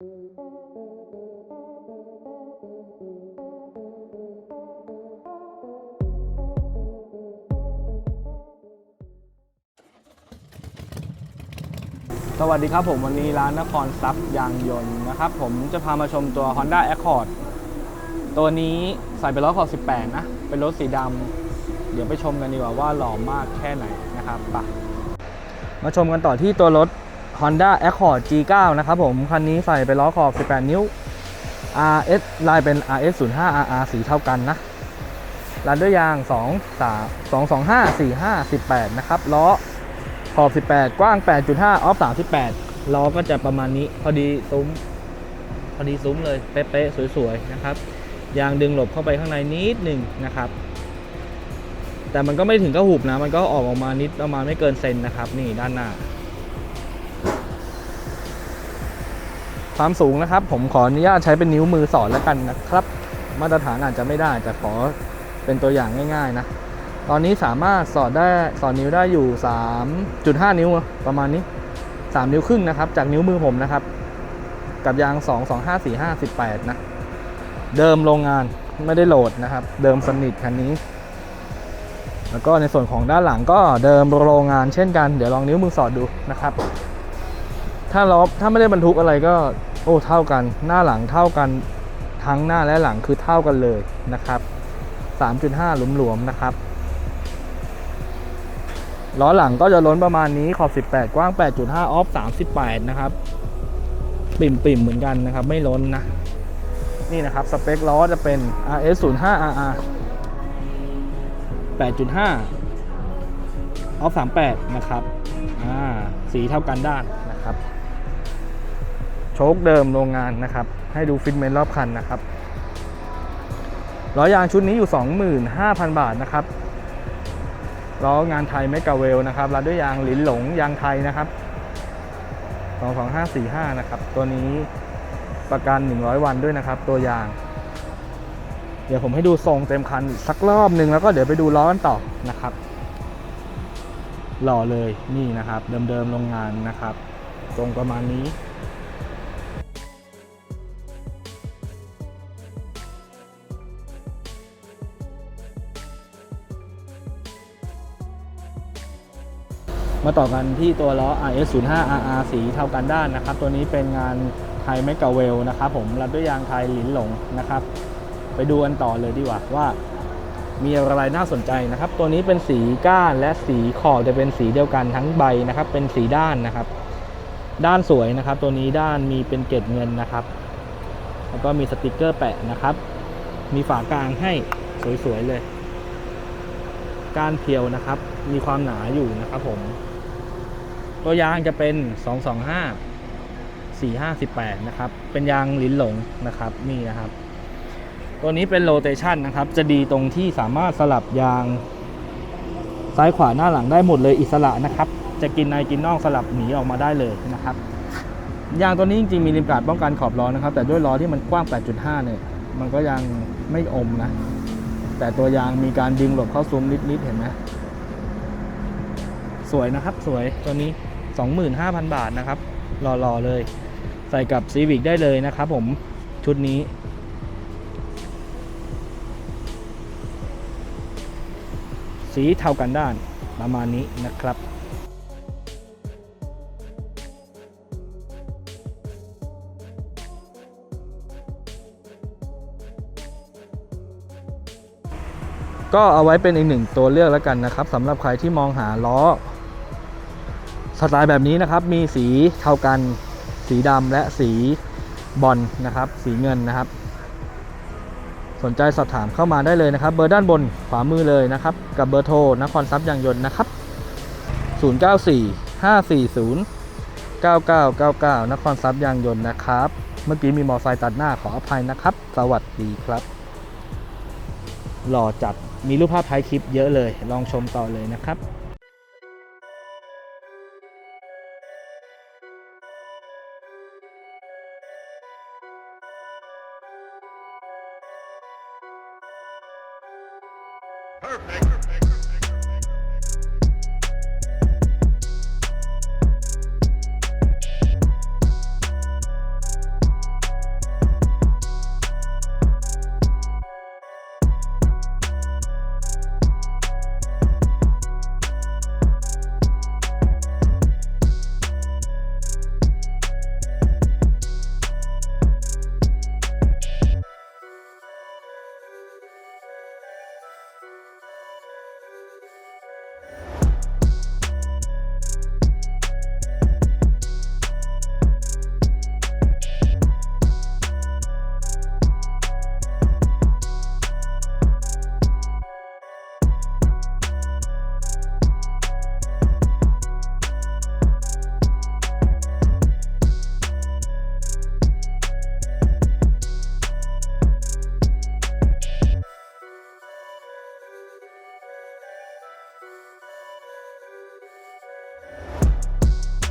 สวัสดีครับผมวันนี้ร้านนครทรัพย์ยางยนต์นะครับ ผมจะพามาชมตัว Honda Accord ตัวนี้ใส่เป็นล้อขอบ18 นะ เป็นรถสีดำเดี๋ยวไปชมกันดีกว่าว่าหล่อมากแค่ไหนนะครับไปมาชมกันต่อที่ตัวรถ Honda Accord G9 นะครับผม คันนี้ใส่เป็นล้อขอบ 18 นิ้ว RS ลายเป็น RS 05 RR สีเท่ากันนะรันด้วยยาง 2 3 2 2 5 4 5 18 นะครับ ล้อขอบ 18 กว้าง 8.5 ออฟ 38 ล้อก็จะประมาณนี้ พอดีซุ้ม พอดีซุ้มเลย เป๊ะๆ สวยๆ นะครับ ยางดึงหลบเข้าไปข้างในนิดหนึ่งนะครับ แต่มันก็ไม่ถึงกับหุบนะ มันก็ออกออกมานิดประมาณไม่เกินเซนนะครับ นี่ด้านหน้า ความสูงนะครับ ผมขออนุญาตใช้เป็นนิ้วมือสอนแล้วกันนะครับ มาตรฐานอาจจะไม่ได้แต่ขอเป็นตัวอย่างง่ายๆนะ ตอนนี้สามารถสอดได้สอดนิ้วได้อยู่ 3.5 นิ้วประมาณนี้ 3 นิ้วครึ่งนะครับ จากนิ้วมือผมนะครับ กับยาง 2 2 5 4 5 18 นะ เดิมโรงงานไม่ได้โหลดนะครับ เดิมสนิทคันนี้ แล้วก็ในส่วนของด้านหลังก็เดิมโรงงานเช่นกัน เดี๋ยวลองนิ้วมือสอดดูนะครับถ้าล้อถ้าไม่ได้บรรทุกอะไรก็ อ้เท่ากันหน้าหลังเท่ากันทั้งหน้าและหลังคือเท่ากันเลยนะครับ 3.5 หลวมๆนะครับล้อหลังก็จะล้นประมาณนี้ขอบ 18 กว้าง 8.5 ออฟ 38 นะครับ ปิ่มๆ เหมือนกันนะครับ ไม่ล้นนะ นี่นะครับ สเปคล้อจะเป็น RS 0 5 RR 8.5 ออฟ 38 นะครับ อ่า สีเท่ากันด้าน โชคเดิมโรงงานนะครับ ให้ดูฟิตเมนต์รอบคันนะครับล้อยางชุดนี้อยู่ 25,000 บาทนะครับล้องานไทยเมกาเวลนะครับรัดด้วยยางหลินหลงยางไทยนะครับ 22545 นะครับ ตัวนี้ประกัน 100 วันด้วยนะครับ ตัวยาง เดี๋ยวผมให้ดูทรงเต็มคันสักรอบหนึ่งแล้วก็เดี๋ยวไปดูล้อกันต่อนะครับ หล่อเลยนี่นะครับ เดิมๆโรงงานนะครับ ทรงประมาณนี้ มาต่อกันที่ตัวล้อ RS 0 5 RR สีเท่ากันด้านนะครับ ตัวนี้เป็นงานไทยแมกกาเวลนะครับผมรัดด้วยยางไทยหลินหลงนะครับ ไปดูกันต่อเลยดีกว่าว่า มีอะไรน่าสนใจนะครับ ตัวนี้เป็นสีก้านและสีขอบจะเป็นสีเดียวกันทั้งใบนะครับ เป็นสีด้านนะครับ ด้านสวยนะครับ ตัวนี้ด้านมีเป็นเกล็ดเงินนะครับ แล้วก็มีสติกเกอร์แปะนะครับ มีฝากลางให้สวยๆเลย ก้านเพียวนะครับ มีความหนาอยู่นะครับผม ตัวยางจะเป็น 225 458 นะครับ เป็นยางลิ้นหลงนะครับ นี่นะครับ ตัวนี้เป็นโรเตชันนะครับ จะดีตรงที่สามารถสลับยาง ซ้ายขวาหน้าหลังได้หมดเลยอิสระนะครับ จะกินในกินนอกสลับหนีออกมาได้เลยนะครับ ยางตัวนี้จริงๆมีริมกาดป้องกันขอบล้อนะครับ แต่ด้วยล้อที่มันกว้าง 8.5 เนี่ย มันก็ยังไม่อมนะแต่ตัวยางมีการดึงหลบเข้าซุ้มนิดๆเห็นไหม สวยนะครับสวยตัวนี้ 25,000 บาทนะครับหล่อๆเลย ใส่กับ Civic ได้เลยนะครับผมชุดนี้สีเทากันด้านประมาณนี้นะครับ ก็เอาไว้เป็นอีกหนึ่งตัวเลือกแล้วกันนะครับสำหรับใครที่มองหาล้อ สไตล์แบบนี้นะครับมีสีเท่ากัน สีดำและสีบอลนะครับ สีเงินนะครับ สนใจสอบถามเข้ามาได้เลยนะครับ เบอร์ด้านบนขวามือเลยนะครับ กับเบอร์โทรนครทรัพย์ยางยนต์นะครับ 094 540 9999 นครทรัพย์ยางยนต์นะครับ เมื่อกี้มีมอไซค์ตัดหน้าขออภัยนะครับ สวัสดีครับ หล่อจัดมีรูปภาพท้ายคลิปเยอะเลย ลองชมต่อเลยนะครับ Perfect.